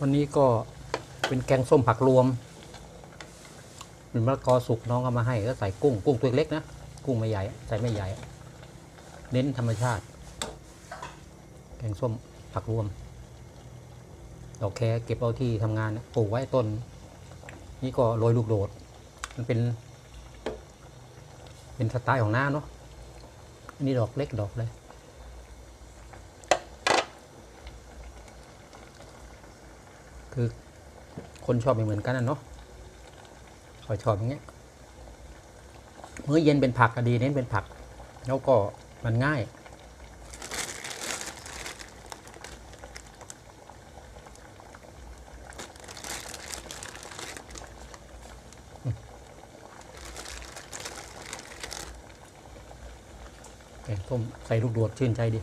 วันนี้ก็เป็นแกงส้มผักรวมเป็นมะละกอสุกน้องเอามาให้ก็ใส่กุ้งกุ้งตัวเล็กนะกุ้งไม่ใหญ่ใส่ไม่ใหญ่ เน้นธรรมชาติ แกงส้มผักรวมดอกแคเก็บเอาที่ทำงานปลูกไว้ต้น นี่ก็โรยลูกโดด มันเป็น เป็นสไตล์ของหน้าเนาะอันนี้ดอกเล็กดอกเลย คือคนชอบไม่เหมือนกันนะเนาะคอยชอบอย่างเงี้ยมื้อเย็นเป็นผักก็ดีเน้นเป็นผัก แล้วก็มันง่าย แกงส้มใส่ลูกโดดชื่นใจดี